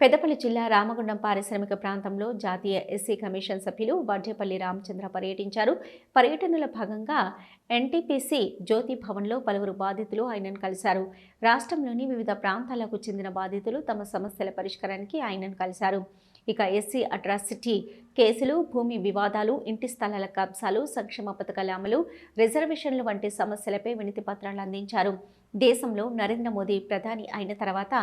పెద్దపల్లి జిల్లా రామగుండం పారిశ్రామిక ప్రాంతంలో జాతీయ ఎస్సీ కమిషన్ సభ్యులు వడ్డేపల్లి రామచంద్ర పర్యటించారు. పర్యటనలో భాగంగా ఎన్టీపీసీ జ్యోతి భవన్లో పలువురు బాధితులు ఆయనను కలిశారు. రాష్ట్రంలోని వివిధ ప్రాంతాలకు చెందిన బాధితులు తమ సమస్యల పరిష్కారానికి ఆయనను కలిశారు. ఇక ఎస్సీ అట్రాసిటీ కేసులు భూమి వివాదాలు ఇంటి స్థలాల కబ్జాలు సంక్షేమ పథకాల అమలు రిజర్వేషన్లు వంటి సమస్యలపై వినతి పత్రాలు అందించారు. దేశంలో నరేంద్ర మోదీ ప్రధాని అయిన తర్వాత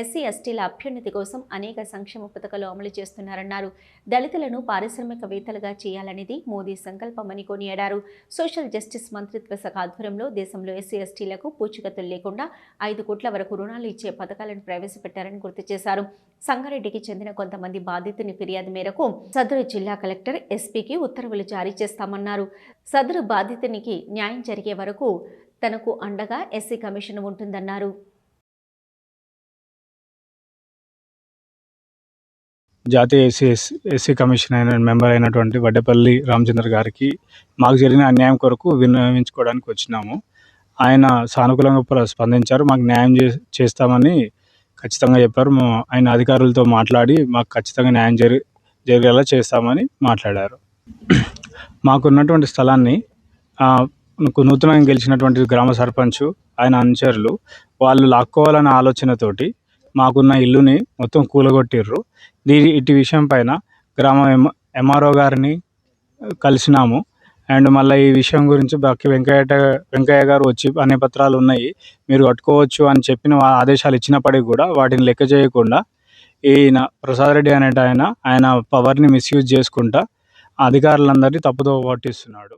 ఎస్సీ ఎస్టీల అభ్యున్నతి కోసం అనేక సంక్షేమ పథకాలు అమలు చేస్తున్నారన్నారు. దళితులను పారిశ్రామికవేత్తలుగా చేయాలనేది మోదీ సంకల్పమని కొనియాడారు. సోషల్ జస్టిస్ మంత్రిత్వ శాఖ ఆధ్వర్యంలో దేశంలో ఎస్సీ ఎస్టీలకు పూచికత్తులు లేకుండా ఐదు కోట్ల వరకు రుణాలు ఇచ్చే పథకాలను ప్రవేశపెట్టారని గుర్తు చేశారు. సంగారెడ్డికి చెందిన కొంతమంది బాధితుని ఫిర్యాదు మేరకు సదరు జిల్లా కలెక్టర్ ఎస్పీకి ఉత్తర్వులు జారీ చేస్తామన్నారు. సదరు బాధితునికి న్యాయం జరిగే వరకు తనకు అండగా ఎస్సీ కమిషన్ ఉంటుందన్నారు. జాతీయ ఎస్సీ ఎస్సీ కమిషన్ అయిన మెంబర్ అయినటువంటి వడ్డేపల్లి రామచంద్ర గారికి మాకు జరిగిన అన్యాయం కొరకు వినియోగించుకోవడానికి వచ్చినాము. ఆయన సానుకూలంగా ప్ర- స్పందించారు. మాకు న్యాయం చే చేస్తామని ఖచ్చితంగా చెప్పారు. ఆయన అధికారులతో మాట్లాడి మాకు ఖచ్చితంగా న్యాయం జరి జరిగేలా చేస్తామని మాట్లాడారు. మాకున్నటువంటి స్థలాన్ని నూతనంగా గెలిచినటువంటి గ్రామ సర్పంచ్ ఆయన అనుచరులు వాళ్ళు లాక్కోవాలనే ఆలోచనతోటి మాకున్న ఇల్లుని మొత్తం కూలగొట్టిర్రు. దీని ఇటు విషయం పైన గ్రామ ఎం ఎంఆర్ఓ గారిని కలిసినాము. అండ్ మళ్ళీ ఈ విషయం గురించి బక్కి వెంకయ్య వెంకయ్య గారు వచ్చి అనే పత్రాలు ఉన్నాయి. మీరు కట్టుకోవచ్చు అని చెప్పిన ఆదేశాలు ఇచ్చినప్పటికీ కూడా వాటిని లెక్క చేయకుండా ఈయన ప్రసాద్ రెడ్డి అనేట ఆయన ఆయన పవర్ని మిస్యూజ్ చేసుకుంటా అధికారులందరినీ తప్పుదోవ పట్టిస్తున్నాడు.